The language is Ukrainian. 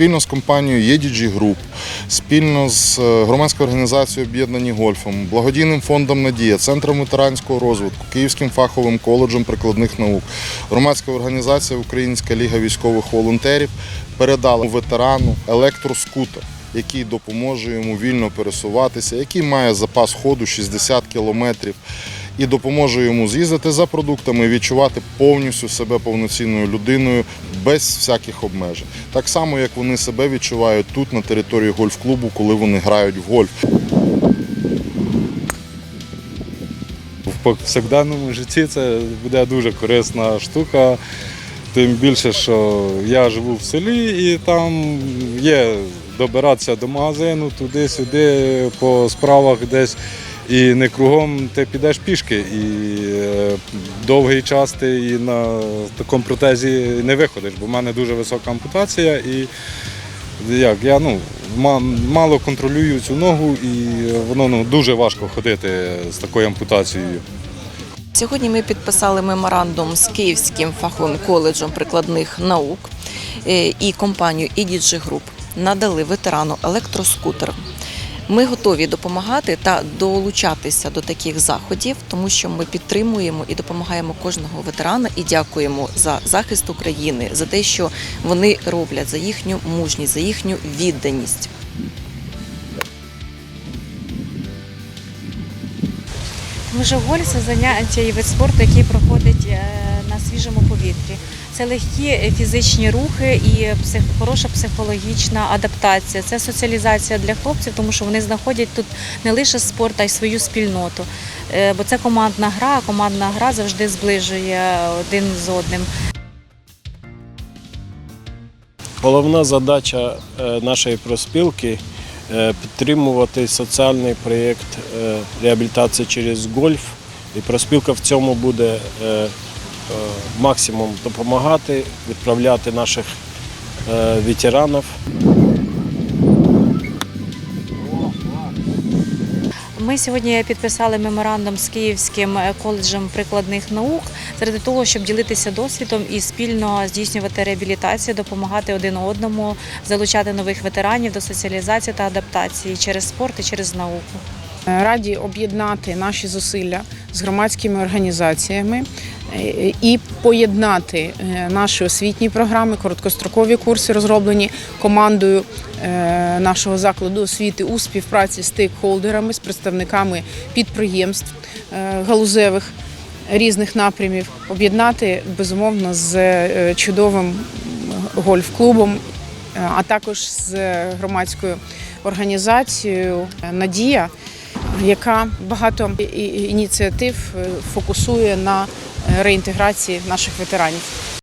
спільно з компанією EDG Group, спільно з е, громадською організацією Об'єднані гольфом, благодійним фондом Надія, Центром ветеранського розвитку, Київським фаховим коледжем прикладних наук, громадська організація Українська ліга військових волонтерів передала ветерану електроскутер. Який допоможе йому вільно пересуватися, який має запас ходу 60 кілометрів, і допоможе йому з'їздити за продуктами, відчувати повністю себе повноцінною людиною без всяких обмежень. Так само, як вони себе відчувають тут, на території гольф-клубу, коли вони грають в гольф. В повсякденному житті це буде дуже корисна штука. Тим більше, що я живу в селі і там є добиратися до магазину туди-сюди, по справах десь. І не кругом ти підеш пішки. І е, довгий час ти і на такому протезі не виходиш, бо в мене дуже висока ампутація. І як я ну, мало контролюю цю ногу, і воно ну, дуже важко ходити з такою ампутацією. Сьогодні ми підписали меморандум з Київським фаховим коледжем прикладних наук е, і компанією EDG Group. Надали ветерану електроскутер. Ми готові допомагати та долучатися до таких заходів, тому що ми підтримуємо і допомагаємо кожного ветерана і дякуємо за захист України, за те, що вони роблять, за їхню мужність, за їхню відданість. Це заняття і вид спорту, який проходить е, свіжому повітрі. Це легкі е, фізичні рухи і псих- хороша психологічна адаптація. Це соціалізація для хлопців, тому що вони знаходять тут не лише спорт, а й свою спільноту. Е, Бо це командна гра, а командна гра завжди зближує один з одним. Головна задача е, нашої проспілки підтримувати соціальний проєкт реабілітації через гольф. І проспілка в цьому буде максимум допомагати, відправляти наших е, ветеранів. Ми сьогодні підписали меморандум з Київським е, коледжем прикладних наук заради того, щоб ділитися досвідом і спільно здійснювати реабілітацію, допомагати один одному, залучати нових ветеранів до соціалізації та адаптації через спорт і через науку. Раді об'єднати наші зусилля з громадськими організаціями е, і поєднати е, наші освітні програми, короткострокові курси, розроблені командою е, нашого закладу освіти у співпраці з стейкхолдерами, з представниками підприємств е, галузевих різних напрямів, об'єднати безумовно з чудовим гольф-клубом, а також з громадською організацією Надія, яка багато ініціатив е, фокусує на е, реінтеграції наших ветеранів.